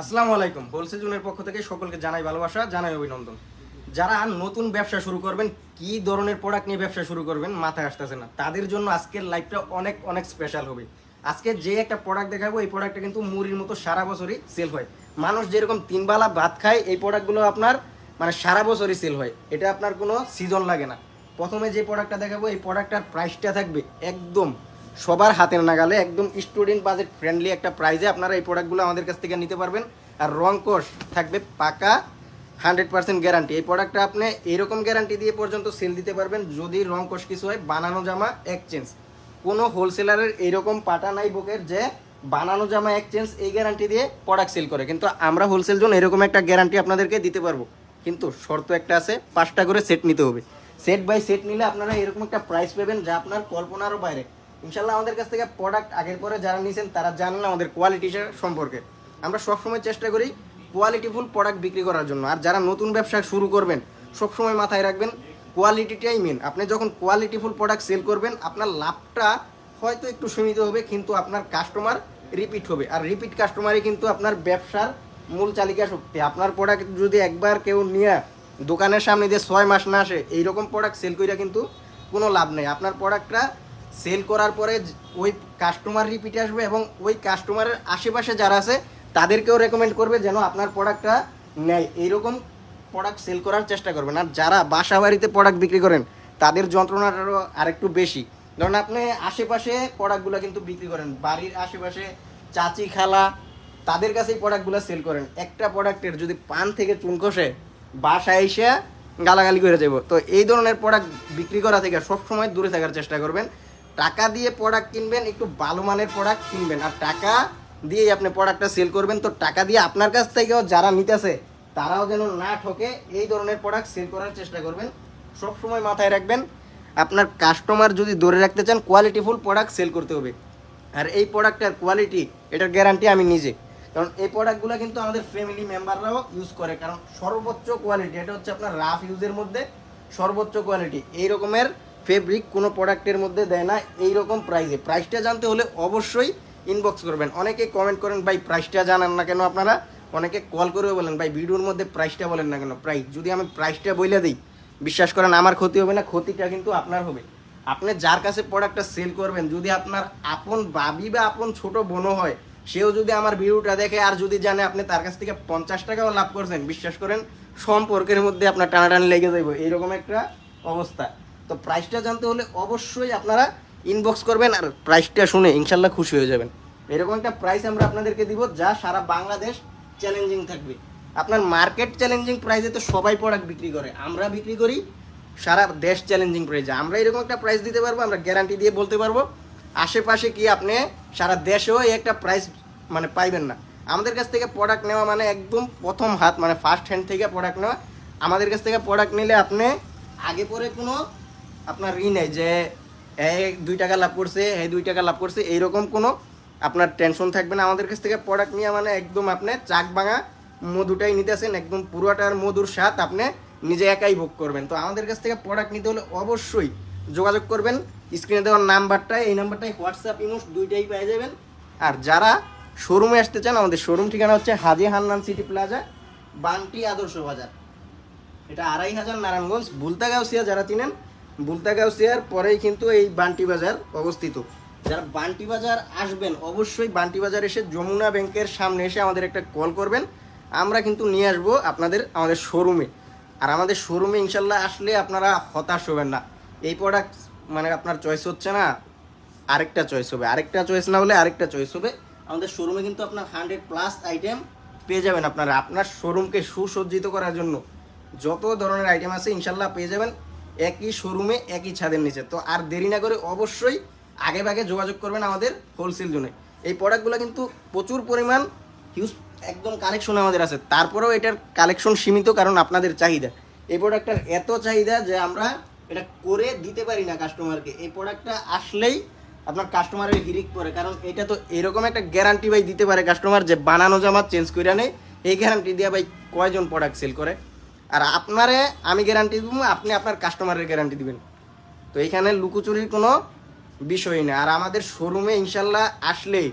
আসসালামু আলাইকুম। হোলসেল জুনের পক্ষ থেকে সকলকে জানাই ভালোবাসা, জানাই অভিনন্দন। যারা নতুন ব্যবসা শুরু করবেন, কি ধরনের প্রোডাক্ট নিয়ে ব্যবসা শুরু করবেন মাথায় আসতেছে না। তাদের জন্য আজকের লাইফটা অনেক অনেক স্পেশাল হবে। আজকে যে একটা প্রোডাক্ট দেখাবো, এই প্রোডাক্টটা কিন্তু মুড়ির মতো সারা বছরই সেল হয়। মানুষ যেরকম তিনবেলা ভাত খায়, এই প্রোডাক্টগুলো আপনার মানে সারা বছরই সেল হয়। এটা আপনার কোনো সিজন লাগে না। প্রথমে যে প্রোডাক্টটা দেখাবো, এই প্রোডাক্টটার প্রাইসটা থাকবে একদম সবার হাতের নাগালে একদম স্টুডেন্ট বাজেট ফ্রেন্ডলি একটা প্রাইজে আপনারা এই প্রোডাক্টগুলো আমাদের কাছ থেকে নিতে পারবেন। আর রং কোর্স থাকবে পাকা হান্ড্রেড পার্সেন্ট গ্যারান্টি এই প্রোডাক্টটা আপনি এরকম গ্যারান্টি দিয়ে পর্যন্ত সেল দিতে পারবেন, যদি রং কোর্স কিছু হয়, বানানো জামা এক্সচেঞ্জ কোনো হোলসেলারের এইরকম পাটা নাই বুকের যে বানানো জামা এক্সচেঞ্জ এই গ্যারান্টি দিয়ে প্রোডাক্ট সেল করে। কিন্তু আমরা হোলসেল জোন এরকম একটা গ্যারান্টি আপনাদেরকে দিতে পারব। কিন্তু শর্ত একটা আছে, পাঁচটা করে সেট নিতে হবে। সেট বাই সেট নিলে আপনারা এরকম একটা প্রাইস পাবেন যা আপনার কল্পনারও বাইরে। ইনশাল্লাহ আমাদের কাছ থেকে প্রোডাক্ট আগের পরে যারা নিয়েছেন তারা জানেন আমাদের কোয়ালিটি সম্পর্কে। আমরা সবসময় চেষ্টা করি কোয়ালিটিফুল প্রোডাক্ট বিক্রি করার জন্য। আর যারা নতুন ব্যবসা শুরু করবেন, সবসময় মাথায় রাখবেন কোয়ালিটিটাই মেন আপনি যখন কোয়ালিটিফুল প্রোডাক্ট সেল করবেন, আপনার লাভটা হয়তো একটু সীমিত হবে, কিন্তু আপনার কাস্টমার রিপিট হবে। আর রিপিট কাস্টমারই কিন্তু আপনার ব্যবসার মূল চালিকা শক্তি। আপনার প্রোডাক্ট যদি একবার কেউ নিয়ে দোকানের সামনে দিয়ে ছয় মাস না আসে, এইরকম প্রোডাক্ট সেল করিয়া কিন্তু কোনো লাভ নেই। আপনার প্রোডাক্টটা সেল করার পরে ওই কাস্টমার রিপিট আসবে এবং ওই কাস্টমারের আশেপাশে যারা আছে, তাদেরকেও রেকমেন্ড করবে যেন আপনার প্রোডাক্টটা নেয়। এইরকম প্রোডাক্ট সেল করার চেষ্টা করবেন। আর যারা বাসা বাড়িতে প্রোডাক্ট বিক্রি করেন, তাদের যন্ত্রণাটারও আরেকটু বেশি। ধরুন আপনি আশেপাশে প্রোডাক্টগুলো কিন্তু বিক্রি করেন। বাড়ির আশেপাশে চাচি, খালা, তাদের কাছেই প্রোডাক্টগুলো সেল করেন। একটা প্রোডাক্টের যদি পান থেকে চুন কষে বাসায় এসে গালাগালি করে যাব। তো এই ধরনের প্রোডাক্ট বিক্রি করা থেকে সবসময় দূরে থাকার চেষ্টা করবেন। টাকা দিয়ে প্রোডাক্ট কিনবেন, একটু ভালো মানের প্রোডাক্ট কিনবেন। আর টাকা দিয়ে আপনি প্রোডাক্টটা সেল করবেন। তো টাকা দিয়ে আপনার কাছ থেকেও যারা নিতেছে, তারাও যেন না ঠকে এই ধরনের প্রোডাক্ট সেল করার চেষ্টা করবেন। সবসময় মাথায় রাখবেন, আপনার কাস্টমার যদি ধরে রাখতে চান কোয়ালিটিফুল প্রোডাক্ট সেল করতে হবে। আর এই প্রোডাক্টের কোয়ালিটি এটার গ্যারান্টি আমি নিজে। কারণ এই প্রোডাক্টগুলো কিন্তু আমাদের ফ্যামিলি মেম্বাররাও ইউজ করে। কারণ সর্বোচ্চ কোয়ালিটি এটা হচ্ছে আপনার রাফ ইউজের মধ্যে সর্বোচ্চ কোয়ালিটি এই রকমের ফেব্রিক কোনো প্রোডাক্টের মধ্যে দেয় না এই রকম প্রাইসে প্রাইসটা জানতে হলে অবশ্যই ইনবক্স করবেন। অনেকে কমেন্ট করেন, ভাই প্রাইসটা জানান না কেন আপনারা? অনেকে কল করেও বলেন, ভাই, ভিডিওর মধ্যে প্রাইসটা বলেন না কেন? প্রাইস যদি আমি প্রাইসটা বলে দিই, বিশ্বাস করেন আমার ক্ষতি হবে না, ক্ষতিটা কিন্তু আপনার হবে। আপনি যার কাছে প্রোডাক্টটা সেল করবেন, যদি আপনার আপন বাবি বা আপন ছোট বোনও হয়, সেও যদি আমার ভিডিওটা দেখে আর যদি জানে আপনি তার কাছ থেকে পঞ্চাশ টাকাও লাভ করছেন, বিশ্বাস করেন সম্পর্কের মধ্যে আপনার টানাটানি লেগে যাইব। এইরকম একটা অবস্থা। তো প্রাইসটা জানতে হলে অবশ্যই আপনারা ইনবক্স করবেন আর প্রাইসটা শুনে ইনশাল্লাহ খুশি হয়ে যাবেন। এরকম একটা প্রাইস আমরা আপনাদেরকে দিব যা সারা বাংলাদেশ চ্যালেঞ্জিং থাকবে। আপনার মার্কেট চ্যালেঞ্জিং প্রাইসে তো সবাই প্রোডাক্ট বিক্রি করে। আমরা বিক্রি করি, সারা দেশ চ্যালেঞ্জিং প্রাইসে আমরা এরকম একটা প্রাইস দিতে পারব, আমরা গ্যারান্টি দিয়ে বলতে পারব, আশেপাশে কি আপনি সারা দেশেও একটা প্রাইস মানে পাইবেন না। আমাদের কাছ থেকে প্রোডাক্ট নেওয়া মানে একদম প্রথম হাত মানে ফার্স্ট হ্যান্ড থেকে প্রোডাক্ট নেওয়া। আমাদের কাছ থেকে প্রোডাক্ট নিলে আপনি আগে পরে কোনো আপনার ই নেই যে দুই টাকা লাভ করছে, এই দুই টাকা লাভ করছে, এইরকম কোনো আপনার টেনশন থাকবে না। আমাদের কাছ থেকে প্রোডাক্ট নিয়ে মানে একদম আপনি চাক ভাঙা মধুটাই নিতেছেন, একদম পুরোটার মধুর স্বাদ আপনি নিজে একাই ভোগ করবেন। তো আমাদের কাছ থেকে প্রোডাক্ট নিতে হলে অবশ্যই যোগাযোগ করবেন। স্ক্রিনে দেওয়ার নাম্বারটাই এই নাম্বারটাই হোয়াটসঅ্যাপ ইমোস দুইটাই পেয়ে যাবেন। আর যারা শোরুমে আসতে চান, আমাদের শোরুম ঠিকানা হচ্ছে হাজি হান্নান সিটি প্লাজা, বান্টি আদর্শ বাজার। এটা আড়াই হাজার নারায়ণগঞ্জ বুলতা গাউসিয়া যারা চিনেন বুলতা গাউসিয়ার পরেই কিন্তু এই বান্টি বাজার অবস্থিত। যারা বান্টি বাজার আসবেন, অবশ্যই বান্টি বাজার এসে যমুনা ব্যাংকের সামনে এসে আমাদের একটা কল করবেন। আমরা কিন্তু নিয়ে আসব আপনাদের, আমাদের শোরুমে আর আমাদের শোরুমে ইনশাল্লাহ আসলে আপনারা হতাশ হবেন না। এই প্রোডাক্ট মানে আপনার চয়েস হচ্ছে না, আরেকটা চয়েস হবে। আরেকটা চয়েস না হলে আরেকটা চয়েস হবে। আমাদের শোরুমে কিন্তু আপনার হান্ড্রেড প্লাস আইটেম পেয়ে যাবেন আপনারা। আপনার শোরুমকে সুসজ্জিত করার জন্য যত ধরনের আইটেম আছে ইনশাল্লাহ পেয়ে যাবেন। একই শোরুমে একই ছাদের নিচে। তো আর দেরি না করে অবশ্যই আগে ভাগে যোগাযোগ করবেন আমাদের হোলসেল জোনে। এই প্রোডাক্টগুলো কিন্তু প্রচুর পরিমাণ হিউজ একদম কালেকশন আমাদের আছে। তারপরেও এটার কালেকশন সীমিত কারণ আপনাদের চাহিদা। এই প্রোডাক্টটার এত চাহিদা যে আমরা এটা করে দিতে পারি না কাস্টমারকে এই প্রোডাক্টটা আসলেই আপনার কাস্টমারের হিরিক পরে কারণ এটা তো এরকম একটা গ্যারান্টি ভাই দিতে পারে কাস্টমার যে বানানো জামা চেঞ্জ করে নেই এই গ্যারান্টি দিয়ে ভাই কয়জন প্রোডাক্ট সেল করে? আর আপনারে আমি গ্যারান্টি দিব, আপনি আপনার কাস্টমারের গ্যারান্টি দিবেন। তো এখানে লুকোচুরির কোনো বিষয় না আর আমাদের শোরুমে ইনশাল্লাহ আসলে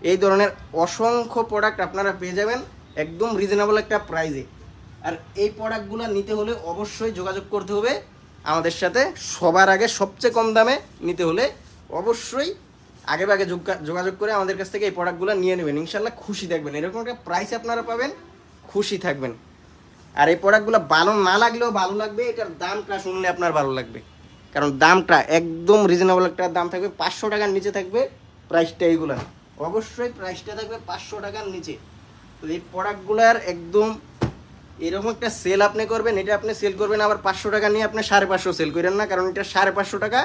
এই ধরনের অসংখ্য প্রোডাক্ট আপনারা পেয়ে যাবেন একদম রিজনেবল একটা প্রাইজে আর এই প্রোডাক্টগুলো নিতে হলে অবশ্যই যোগাযোগ করতে হবে। আমাদের সাথে সবার আগে সবচেয়ে কম দামে নিতে হলে অবশ্যই আগে যোগা- যোগাযোগ করে আমাদের কাছ থেকে এই প্রোডাক্টগুলো নিয়ে নেবেন। ইনশাল্লাহ খুশি থাকবেন। এরকম একটা প্রাইস আপনারা পাবেন, খুশি থাকবেন। আর এই প্রোডাক্টগুলো ভালো না লাগলেও ভালো লাগবে, এটার দামটা শুনলে আপনার ভালো লাগবে। কারণ দামটা একদম রিজনেবল একটা দাম থাকবে, পাঁচশো টাকার নিচে থাকবে প্রাইসটা এইগুলো। অবশ্যই প্রাইসটা থাকবে পাঁচশো টাকার নিচে। তো এই প্রোডাক্টগুলোর একদম এরকম একটা সেল আপনি করবেন, এটা আপনি সেল করবেন, আবার পাঁচশো টাকা নিয়ে আপনি সাড়ে পাঁচশো সেল করেন না, কারণ এটা সাড়ে পাঁচশো টাকা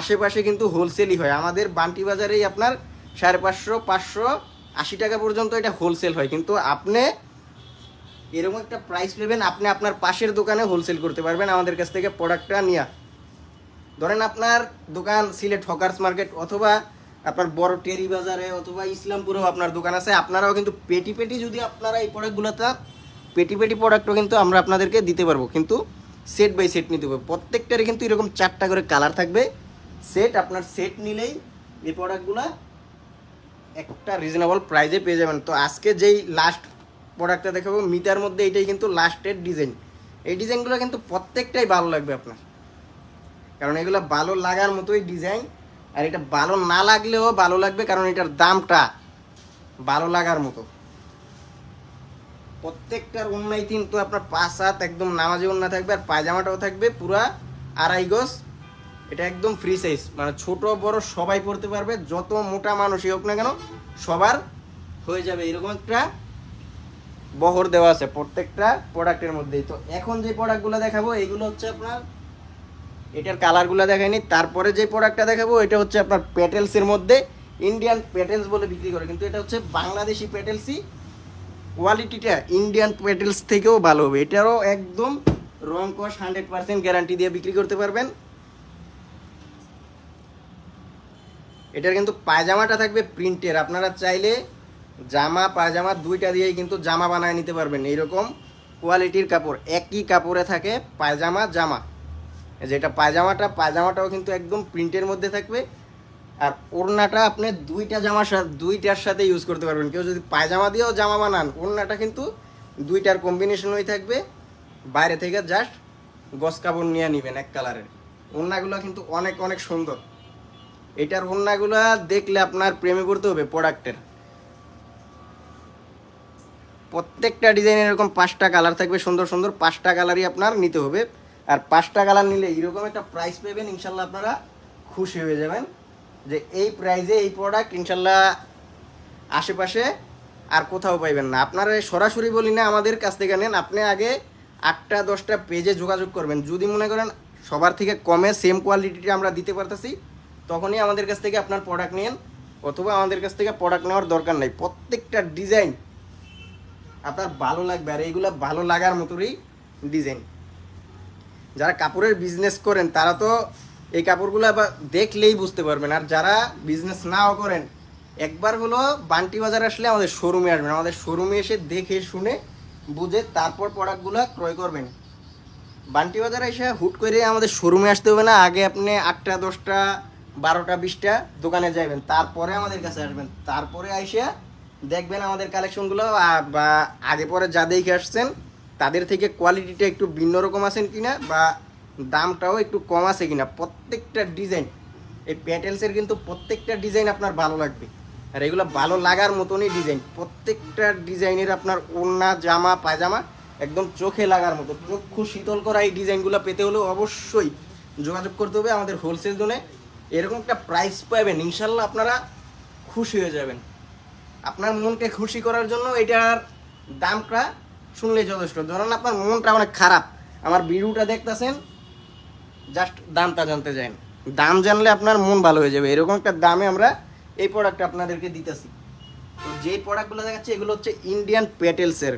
আশেপাশে কিন্তু হোলসেলই হয়। আমাদের বান্টি বাজারেই আপনার সাড়ে পাঁচশো পাঁচশো, আশি টাকা পর্যন্ত এটা হোলসেল হয়। কিন্তু আপনি এরকম একটা প্রাইস নেবেন, আপনি আপনার পাশের দোকানে হোলসেল করতে পারবেন, আমাদের কাছ থেকে প্রোডাক্টটা নিয়ে। ধরেন আপনার দোকান সিলেট হকার্স মার্কেট অথবা আপনার বড় টেরি বাজারে অথবা ইসলামপুরেও আপনার দোকান আছে, আপনারাও কিন্তু পেটি পেটি যদি আপনারা এই প্রোডাক্টগুলোতে পেটি পেটি প্রোডাক্টও কিন্তু আমরা আপনাদেরকে দিতে পারব। কিন্তু সেট বাই সেট নিতে হবে। প্রত্যেকটারই কিন্তু এরকম চারটা করে কালার থাকবে। সেট আপনার সেট নিলেই এই প্রোডাক্টগুলো একটা রিজনেবল প্রাইজে পেয়ে যাবেন। তো আজকে যেই লাস্ট প্রোডাক্টটা দেখাবো। মিটার মধ্যে এটাই কিন্তু লাস্টের ডিজাইন এই ডিজাইনগুলো কিন্তু প্রত্যেকটাই ভালো লাগবে আপনার। কারণ এগুলো ভালো লাগার মতোই ডিজাইন, আর এটা ভালো না লাগলেও ভালো লাগবে কারণ এটার দামটা ভালো লাগার মতো। প্রত্যেকটার অন্যায় কিন্তু আপনার পাঁচ হাত একদম নামাজি অন্যা থাকবে, আর পায়জামাটাও থাকবে, পুরা আড়াই গজ। এটা একদম ফ্রি সাইজ মানে ছোট, বড় সবাই পড়তে পারবে, যত মোটা মানুষই হোক না কেন, সবার হয়ে যাবে। এরকম একটা বহর দেওয়া আছে প্রত্যেকটা প্রোডাক্টের মধ্যেই। তো এখন যে প্রোডাক্টগুলো দেখাবো এইগুলো হচ্ছে আপনার, এটার কালারগুলো দেখাইনি, তারপরে যে প্রোডাক্টটা দেখাবো, এটা হচ্ছে আপনার প্যাটেলসের মধ্যে ইন্ডিয়ান প্যাটেলস বলে বিক্রি করে। কিন্তু এটা হচ্ছে বাংলাদেশি প্যাটেলসই কোয়ালিটিটা ইন্ডিয়ান প্যাটেলস থেকেও ভালো হবে। এটারও একদম রং কস হান্ড্রেড পার্সেন্ট গ্যারান্টি দিয়ে বিক্রি করতে পারবেন। এটার কিন্তু পায়জামাটা থাকবে প্রিন্টের আপনারা চাইলে জামা, পায়জামা দুইটা দিয়েই কিন্তু জামা বানায় নিতে পারবেন। এইরকম কোয়ালিটির কাপড়, একই কাপড়ে থাকে পায়জামা, জামা। যেটা পায়জামাটা, পায়জামাটাও কিন্তু একদম প্রিন্টের মধ্যে থাকবে। আর ওড়নাটা আপনি দুইটা জামার সাথে, দুইটার সাথে ইউজ করতে পারবেন। কেউ যদি পায়জামা দিয়েও জামা বানান, ওড়নাটা কিন্তু দুইটার কম্বিনেশন হয়ে থাকবে। বাইরে থেকে জাস্ট গস কাপড় নিয়ে নেবেন এক কালারের ওড়নাগুলো কিন্তু অনেক অনেক সুন্দর। এটার ওড়নাগুলো দেখলে আপনার প্রেমে পড়তে হবে প্রোডাক্টের প্রত্যেকটা ডিজাইনের এরকম পাঁচটা কালার থাকবে, সুন্দর সুন্দর পাঁচটা কালারই আপনার নিতে হবে। আর পাঁচটা কালার নিলে এরকম একটা প্রাইস পাবেন, ইনশাল্লাহ আপনারা খুশি হয়ে যাবেন যে এই প্রাইজে এই প্রোডাক্ট ইনশাল্লাহ আশেপাশে আর কোথাও পাইবেন না। আপনারা সরাসরি বলি না, আমাদের কাছ থেকে নেন। আপনি আগে আটটা, দশটা পেজে যোগাযোগ করবেন। যদি মনে করেন সবার থেকে কমে সেম কোয়ালিটিটা আমরা দিতে পারতেছি, তখনই আমাদের কাছ থেকে আপনার প্রোডাক্ট নিন অথবা আমাদের কাছ থেকে প্রোডাক্ট নেওয়ার দরকার নাই। প্রত্যেকটা ডিজাইন আপনার ভালো লাগবে আর এইগুলো ভালো লাগার মতোই ডিজাইন যারা কাপড়ের বিজনেস করেন, তারা তো এই কাপড়গুলো দেখলেই বুঝতে পারবেন। আর যারা বিজনেস নাও করেন, একবার হলো বান্টি বাজার আসলে আমাদের শোরুমে আসবেন। আমাদের শোরুমে এসে দেখে, শুনে, বুঝে তারপর প্রোডাক্টগুলো ক্রয় করবেন। বান্টি বাজার এসে হুট করে আমাদের শোরুমে আসতে হবে না। আগে আপনি আটটা, দশটা, বারোটা, বিশটা দোকানে যাবেন তারপরে আমাদের কাছে আসবেন। তারপরে আইসা দেখবেন আমাদের কালেকশনগুলো বা আগে পরে যা দেখে আসছেন, তাদের থেকে কোয়ালিটিটা একটু ভিন্ন রকম আছেন কিনা, বা দামটাও একটু কম আছে কিনা, প্রত্যেকটা ডিজাইন এই প্যাটেলসের কিন্তু প্রত্যেকটা ডিজাইন আপনার ভালো লাগবে। আর এগুলো ভালো লাগার মতনই ডিজাইন প্রত্যেকটা ডিজাইনের আপনার ওড়না, জামা, পায়জামা একদম চোখে লাগার মতো, চক্ষু শীতল করা এই ডিজাইনগুলো পেতে হলে অবশ্যই যোগাযোগ করতে হবে আমাদের হোলসেল জোনে এরকম একটা প্রাইস পাবেন ইনশাল্লাহ আপনারা খুশি হয়ে যাবেন। আপনার মনকে খুশি করার জন্য এটার দামটা শুনলেই যথেষ্ট। ধরেন আপনার মনটা অনেক খারাপ। আমার ভিডিওটা দেখতেছেন জাস্ট দামটা জানতে চান দাম জানলে আপনার মন ভালো হয়ে যাবে। এরকম একটা দামে আমরা এই প্রোডাক্টটা আপনাদেরকে দিতেছি। তো যে প্রোডাক্টগুলো দেখাচ্ছে, এগুলো হচ্ছে ইন্ডিয়ান পেটেলসের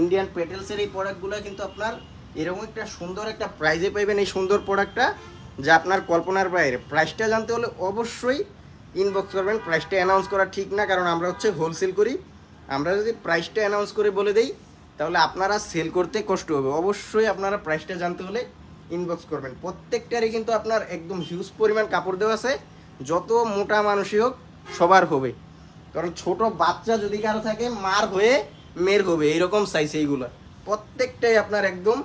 ইন্ডিয়ান পেটেলসের এই প্রোডাক্টগুলো কিন্তু আপনার এরকম একটা সুন্দর একটা প্রাইজে পাইবেন এই সুন্দর প্রোডাক্টটা যা আপনার কল্পনার বাইরে। প্রাইসটা জানতে হলে অবশ্যই ইনবক্স করবেন প্রাইসটা অ্যানাউন্স করা ঠিক না, কারণ আমরা হচ্ছে হোলসেল করি। আমরা যদি প্রাইসটা অ্যানাউন্স করে বলে দেই, তাহলে আপনারা সেল করতে কষ্ট হবে। অবশ্যই আপনারা প্রাইসটা জানতে হলে ইনবক্স করবেন। প্রত্যেকটারই কিন্তু আপনার একদম হিউজ পরিমাণ কাপড় দেওয়া আছে। যত মোটা মানুষই হোক, সবার হবে। কারণ ছোট বাচ্চা যদি কারও থাকে, মার হয়ে মের হবে, এইরকম সাইজ এইগুলা। প্রত্যেকটাই আপনার একদম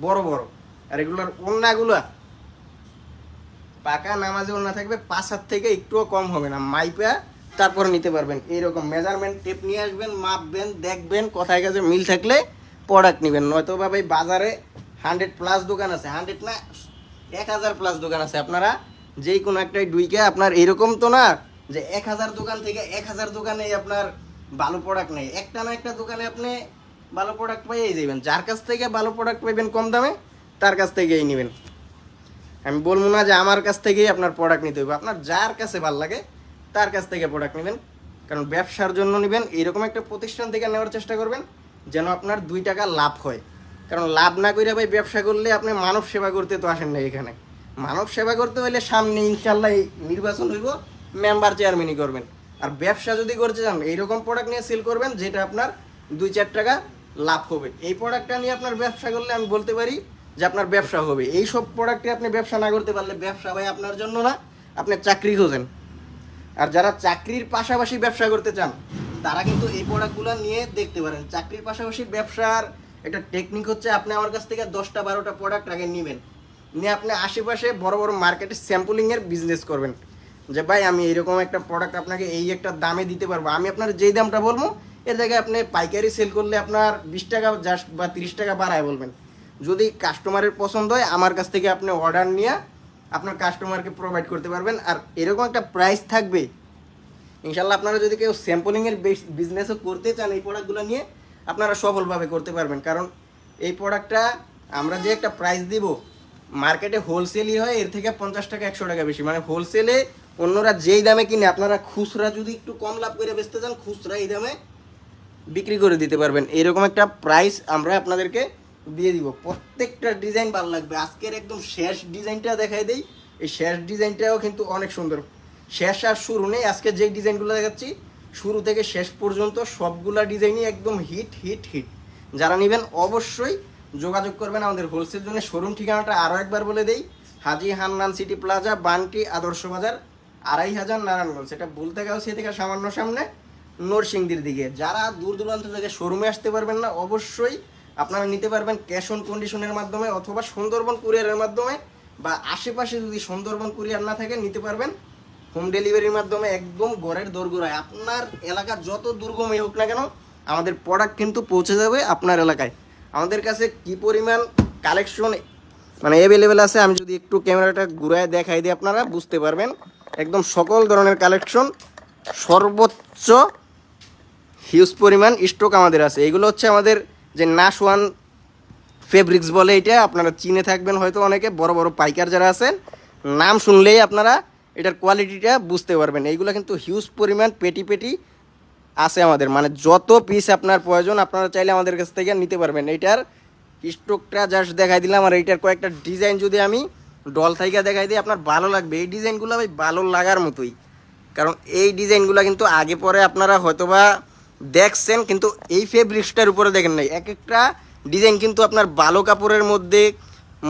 বড় বড়। আর এগুলোর ওন্নাগুলা পাকা নামাজে ওন্না থাকবে পাঁচ হাত থেকে একটুও কম হবে না। মাইপা, তারপরে নিতে পারবেন। এইরকম মেজারমেন্ট টেপ নিয়ে আসবেন, মাপবেন, দেখবেন, কোথায় কাছে মিল থাকলে প্রোডাক্ট নেবেন। নয়তো ভাই বাজারে হান্ড্রেড প্লাস দোকান আছে। হান্ড্রেড না, এক হাজার প্লাস দোকান আছে। আপনারা যেই কোনো একটাই ডুইকে আপনার এরকম তো না যে এক হাজার দোকান থেকে এক হাজার দোকানে আপনার ভালো প্রোডাক্ট নেই। একটা না একটা দোকানে আপনি ভালো প্রোডাক্ট পাইয়ে যাবেন। যার কাছ থেকে ভালো প্রোডাক্ট পাইবেন কম দামে, তার কাছ থেকেই নেবেন। আমি বলব না যে আমার কাছ থেকেই আপনার প্রোডাক্ট নিতে হবে আপনার যার কাছে ভালো লাগে, তার কাছ থেকে প্রোডাক্ট নেবেন। কারণ ব্যবসার জন্য নেবেন, এরকম একটা প্রতিষ্ঠান থেকে নেওয়ার চেষ্টা করবেন যেন আপনার দুই টাকা লাভ হয়। কারণ লাভ না করে ভাই ব্যবসা করলে আপনি মানব সেবা করতে তো আসেন না এখানে। মানব সেবা করতে হলে সামনে ইনশাল্লাহ নির্বাচন হইব মেম্বার চেয়ারম্যানই করবেন। আর ব্যবসা যদি করতে চান, এইরকম প্রোডাক্ট নিয়ে সেল করবেন, যেটা আপনার দুই চার টাকা লাভ হবে। এই প্রোডাক্টটা নিয়ে আপনার ব্যবসা করলে আমি বলতে পারি যে আপনার ব্যবসা হবে। এই সব প্রোডাক্টে আপনি ব্যবসা না করতে পারলে ব্যবসা ভাই আপনার জন্য না, আপনি চাকরি খোঁজেন। আর যারা চাকরির পাশাপাশি ব্যবসা করতে চান, তারা কিন্তু এই প্রোডাক্টগুলো নিয়ে দেখতে পারেন। চাকরির পাশাপাশি ব্যবসার একটা টেকনিক হচ্ছে আপনি আমার কাছ থেকে দশটা, বারোটা প্রোডাক্ট আগে নেবেন। নিয়ে আপনি আশেপাশে বড় বড় মার্কেটে স্যাম্পলিংয়ের বিজনেস করবেন। যে ভাই, আমি এরকম একটা প্রোডাক্ট আপনাকে এই একটা দামে দিতে পারব। আমি আপনার যেই দামটা বলব, এর জায়গায় আপনি পাইকারি সেল করলে আপনার বিশ টাকা জাস্ট বা তিরিশ টাকা বাড়ায় বলবেন। যদি কাস্টমারের পছন্দ হয়, আমার কাছ থেকে আপনি অর্ডার নিয়ে আপনার কাস্টমারকে প্রোভাইড করতে পারবেন। আর এরকম একটা প্রাইস থাকবে। ইনশাল্লাহ আপনারা যদি কেউ স্যাম্পলিংয়ের বিজনেসও করতে চান এই প্রোডাক্টগুলো নিয়ে, আপনারা সফলভাবে করতে পারবেন। কারণ এই প্রোডাক্টটা আমরা যে একটা প্রাইস দিব মার্কেটে হোলসেলই হয়, এর থেকে পঞ্চাশ টাকা, একশো টাকা বেশি। মানে হোলসেলে অন্যরা যেই দামে কিনে, আপনারা খুচরা যদি একটু কম লাভ করে বেচতে চান, খুচরা এই দামে বিক্রি করে দিতে পারবেন। এরকম একটা প্রাইস আমরা আপনাদেরকে দিয়ে দিব। প্রত্যেকটা ডিজাইন ভালো লাগবে। আজকের একদম শেষ ডিজাইনটা দেখাই দেই। এই শেষ ডিজাইনটাও কিন্তু অনেক সুন্দর। শেষ আর শুরু নেই। আজকে যে ডিজাইনগুলো দেখাচ্ছি, শুরু থেকে শেষ পর্যন্ত সবগুলা ডিজাইনই একদম হিট হিট হিট যারা নেবেন অবশ্যই যোগাযোগ করবেন আমাদের হোলসেল জন্য। শোরুম ঠিকানাটা আরও একবার বলে দেই। হাজি হান্নান সিটি প্লাজা, বান্টি আদর্শ বাজার, আড়াই হাজার নারায়ণগঞ্জ। সেটা বলতে গেল সে থেকে সামান্য সামনে নরসিংদীর দিকে। যারা দূর দূরান্ত থেকে শোরুমে আসতে পারবেন না, অবশ্যই আপনারা নিতে পারবেন ক্যাশ অন কন্ডিশনের মাধ্যমে অথবা সুন্দরবন কুরিয়ারের মাধ্যমে বা আশেপাশে যদি সুন্দরবন কুরিয়ার না থাকে, নিতে পারবেন। হোম ডেলিভারির মাধ্যমে একদম ঘরের দোরগোড়ায়। আপনার এলাকা যত দুর্গমই হোক না কেন, আমাদের প্রোডাক্ট কিন্তু পৌঁছে যাবে আপনার এলাকায়। আমাদের কাছে কি পরিমাণ কালেকশন মানে অ্যাভেলেবেল আছে, আমি যদি একটু ক্যামেরাটা ঘুরায় দেখাই দিই আপনারা, বুঝতে পারবেন। একদম সকল ধরনের কালেকশন সর্বোচ্চ হিউজ পরিমাণ স্টক আমাদের আছে। এগুলো হচ্ছে আমাদের যে নাশ ওয়ান ফেব্রিক্স বলে এটা, আপনারা চিনে থাকবেন হয়তো অনেকে, বড় বড় পাইকার যারা আছেন, নাম শুনলেই আপনারা এটার কোয়ালিটিটা বুঝতে পারবেন। এইগুলো কিন্তু হিউজ পরিমাণ পেটি পেটি আছে আমাদের। মানে যত পিস আপনার প্রয়োজন, আপনারা চাইলে আমাদের কাছ থেকে নিতে পারবেন। এইটার স্টকটা জাস্ট দেখাই দিলাম, আর এইটার কয়েকটা ডিজাইন যদি আমি ডল থাইকা দেখাই দিই, আপনার ভালো লাগবে। এই ডিজাইনগুলো ভাই ভালো লাগার মতোই। কারণ এই ডিজাইনগুলো কিন্তু আগে পরে আপনারা হয়তোবা দেখছেন, কিন্তু এই ফেব্রিক্সটার উপরে দেখেন নাই। এক একটা ডিজাইন কিন্তু আপনার ভালো কাপড়ের মধ্যে,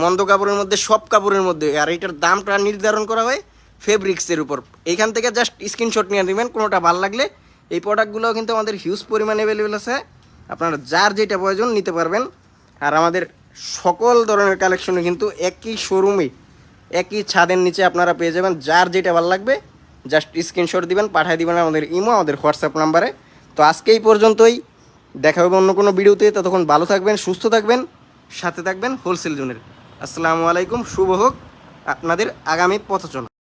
মন্দ কাপড়ের মধ্যে, সব কাপড়ের মধ্যে। আর এটার দামটা নির্ধারণ করা হয় ফেব্রিক্সের উপর। এইখান থেকে জাস্ট স্ক্রিনশট নিয়ে নেবেন, কোনোটা ভালো লাগলে। এই প্রোডাক্টগুলোও কিন্তু আমাদের হিউজ পরিমাণ অ্যাভেলেবেল আছে। আপনারা যার যেটা প্রয়োজন নিতে পারবেন। আর আমাদের সকল ধরনের কালেকশনে কিন্তু একই শোরুমে একই ছাদের নিচে আপনারা পেয়ে যাবেন। যার যেটা ভালো লাগবে জাস্ট স্ক্রিনশট দিবেন, পাঠিয়ে দিবেন আমাদের ইমো, আমাদের হোয়াটসঅ্যাপ নাম্বারে তো আজকে এই পর্যন্তই। দেখা হবে অন্য কোনো ভিডিওতে। ততক্ষণ ভালো থাকবেন, সুস্থ থাকবেন, সাথে থাকবেন হোলসেল জোনের। আসসালামু আলাইকুম, শুভ হোক। আপনাদের আগামী পথচনা